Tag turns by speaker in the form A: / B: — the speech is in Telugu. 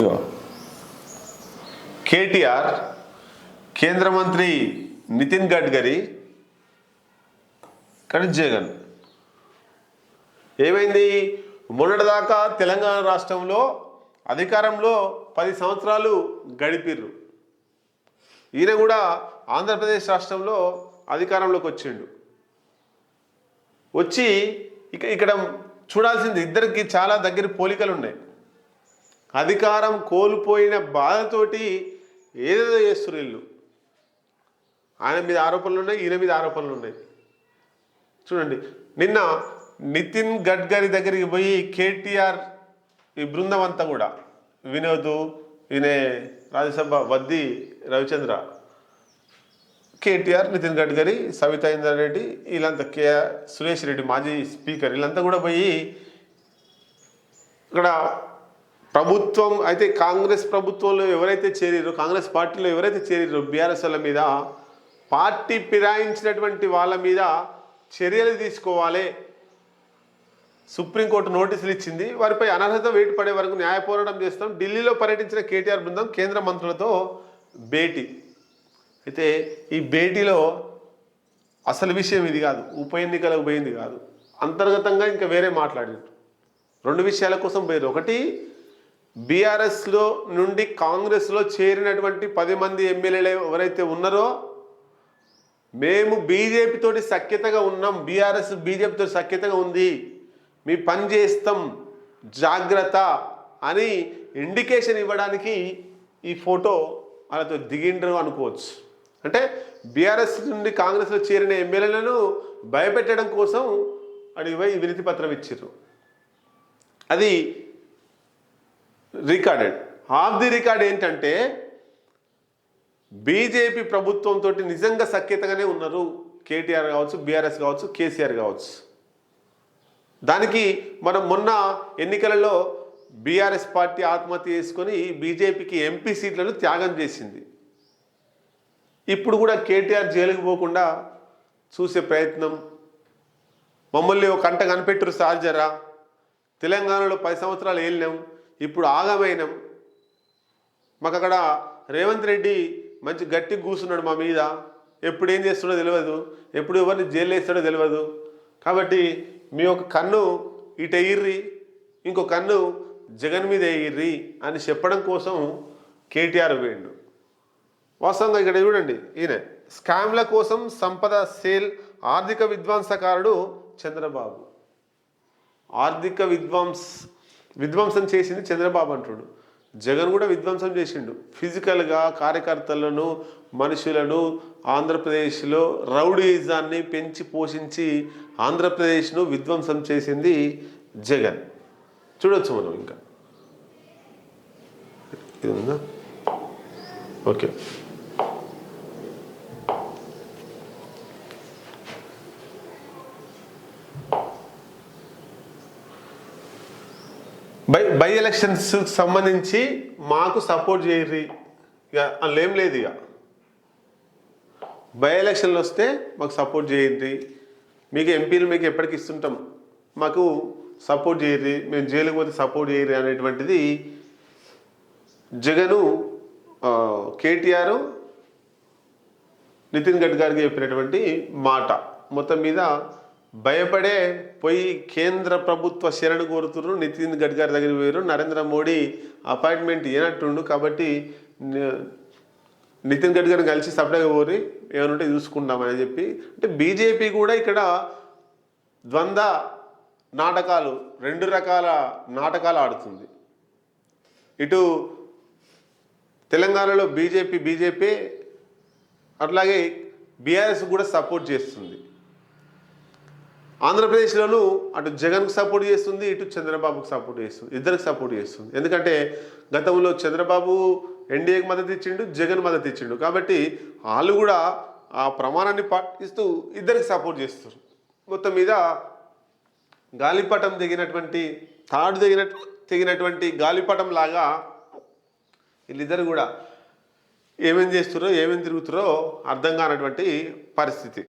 A: ఇగో కేటీఆర్ కేంద్ర మంత్రి నితిన్ గడ్కరీ కానీ జగన్. ఏమైంది? మొన్నటిదాకా తెలంగాణ రాష్ట్రంలో అధికారంలో పది సంవత్సరాలు గడిపిర్రు. ఈయన కూడా ఆంధ్రప్రదేశ్ రాష్ట్రంలో అధికారంలోకి వచ్చిండు. వచ్చి ఇక ఇక్కడ చూడాల్సింది ఇద్దరికి చాలా దగ్గర పోలికలు ఉన్నాయి. అధికారం కోల్పోయిన బాధతోటి ఏదేదో చేస్తున్నారు వీళ్ళు. ఆయన మీద ఆరోపణలు ఉన్నాయి ఈయన మీద ఆరోపణలు ఉన్నాయి. చూడండి నిన్న నితిన్ గడ్కరీ దగ్గరికి పోయి కేటీఆర్ ఈ బృందం అంతా కూడా వినోద్ వినే రాజ్యసభ వద్ది రవిచంద్ర కేటీఆర్ నితిన్ గడ్కరీ సవిత ఇందర్ రెడ్డి వీళ్ళంతా కే సురేష్ రెడ్డి మాజీ స్పీకర్ వీళ్ళంతా కూడా పోయి ఇక్కడ ప్రభుత్వం అయితే కాంగ్రెస్ ప్రభుత్వంలో ఎవరైతే చేరిరో కాంగ్రెస్ పార్టీలో ఎవరైతే చేరిరో బీఆర్ఎస్ వాళ్ళ మీద పార్టీ ఫిరాయించినటువంటి వాళ్ళ మీద చర్యలు తీసుకోవాలి. సుప్రీంకోర్టు నోటీసులు ఇచ్చింది. వారిపై అనర్హత వేటు పడే వరకు న్యాయ పోరాటం చేస్తాం. ఢిల్లీలో పర్యటించిన కేటీఆర్ బృందం కేంద్ర మంత్రులతో భేటీ. అయితే ఈ భేటీలో అసలు విషయం ఇది కాదు. ఉప ఎన్నికలకు పోయింది కాదు. అంతర్గతంగా ఇంకా వేరే మాట్లాడారు రెండు విషయాల కోసం పోయారు ఒకటి బీఆర్ఎస్లో నుండి కాంగ్రెస్లో చేరినటువంటి పది మంది ఎమ్మెల్యేలు ఎవరైతే ఉన్నారో మేము బీజేపీతోటి సఖ్యతగా ఉన్నాం బీఆర్ఎస్ బీజేపీతో సఖ్యతగా ఉంది మీ పని చేస్తాం జాగ్రత్త అని ఇండికేషన్ ఇవ్వడానికి ఈ ఫోటో వాళ్ళతో దిగిండ్రు అనుకోవచ్చు. అంటే బీఆర్ఎస్ నుండి కాంగ్రెస్లో చేరిన ఎమ్మెల్యేలను భయపెట్టడం కోసం అడిగిపోయి వినతి పత్రం ఇచ్చారు అది రికార్డెడ్. ఆఫ్ ది రికార్డ్ ఏంటంటే బీజేపీ ప్రభుత్వంతో నిజంగా సఖ్యతగానే ఉన్నారు కేటీఆర్ కావచ్చు బీఆర్ఎస్ కావచ్చు కేసీఆర్ కావచ్చు. దానికి మనం మొన్న ఎన్నికలలో బీఆర్ఎస్ పార్టీ ఆత్మహత్య చేసుకొని బీజేపీకి ఎంపీ సీట్లను త్యాగం చేసింది. ఇప్పుడు కూడా కేటీఆర్ జైలుకు పోకుండా చూసే ప్రయత్నం. మమ్మల్ని ఒక కంట కనిపెట్టరు సార్జరా తెలంగాణలో పది సంవత్సరాలు వెళ్ళినాం ఇప్పుడు ఆగమైనం. మాకు అక్కడ రేవంత్ రెడ్డి మంచి గట్టి కూసున్నాడు మా మీద. ఎప్పుడు ఏం చేస్తాడో తెలియదు ఎప్పుడు ఎవరిని జైలు వేస్తాడో తెలియదు కాబట్టి మీ ఒక కన్ను ఇటు ఎయ్యిర్రి ఇంకో కన్ను జగన్ మీద ఎయ్యిర్రి అని చెప్పడం కోసం కేటీఆర్ వేయండు వాస్తవంగా ఇక్కడ చూడండి ఈయన స్కామ్ల కోసం సంపద సేల్ ఆర్థిక విధ్వంసకారుడు చంద్రబాబు. ఆర్థిక విధ్వంస్ విధ్వంసం చేసింది చంద్రబాబు అంటుడు. జగన్ కూడా విధ్వంసం చేసిండు. ఫిజికల్గా కార్యకర్తలను మనుషులను ఆంధ్రప్రదేశ్లో రౌడీజాన్ని పెంచి పోషించి ఆంధ్రప్రదేశ్ను విధ్వంసం చేసింది జగన్. చూడొచ్చు మనం ఇంకా. ఇది ఉందా? ఓకే. బై బై ఎలక్షన్స్ సంబంధించి మాకు సపోర్ట్ చేయర్రి. ఇక అందులో ఏం లేదు ఇక బై ఎలక్షన్లు వస్తే మాకు సపోర్ట్ చేయండి మీకు ఎంపీలు మీకు ఎప్పటికి ఇస్తుంటాం. మాకు సపోర్ట్ చేయర్రి. మేము జైలుకి పోతే సపోర్ట్ చేయరు అనేటువంటిది జగను కేటీఆర్ నితిన్ గడ్కరీకి చెప్పినటువంటి మాట. మొత్తం మీద భయపడే పోయి కేంద్ర ప్రభుత్వ శరణు కోరుతున్నారు నితిన్ గడ్కరీ దగ్గరికి పోయారు నరేంద్ర మోడీ అపాయింట్మెంట్ ఏనట్టుండు కాబట్టి నితిన్ గడ్కరీని కలిసి సపరేట్గా పోరి ఏమనుంటే చూసుకుంటామని చెప్పి. అంటే బీజేపీ కూడా ఇక్కడ ద్వంద్వ నాటకాలు రెండు రకాల నాటకాలు ఆడుతుంది. ఇటు తెలంగాణలో బీజేపీ బీజేపీ అట్లాగే బీఆర్ఎస్ కూడా సపోర్ట్ చేస్తుంది. ఆంధ్రప్రదేశ్లోనూ అటు జగన్కు సపోర్ట్ చేస్తుంది ఇటు చంద్రబాబుకు సపోర్ట్ చేస్తుంది ఇద్దరికి సపోర్ట్ చేస్తుంది. ఎందుకంటే గతంలో చంద్రబాబు ఎన్డీఏకి మద్దతు ఇచ్చిండు జగన్ మద్దతు ఇచ్చిండు. కాబట్టి వాళ్ళు కూడా ఆ ప్రమాణాన్ని పాటిస్తూ ఇద్దరికి సపోర్ట్ చేస్తారు. మొత్తం మీద గాలిపటం దిగినటువంటి తాడు తెగిన తెగినటువంటి గాలిపటం లాగా వీళ్ళిద్దరు కూడా ఏమేం చేస్తున్నారో ఏమేం తిరుగుతారో అర్థం కానటువంటి పరిస్థితి.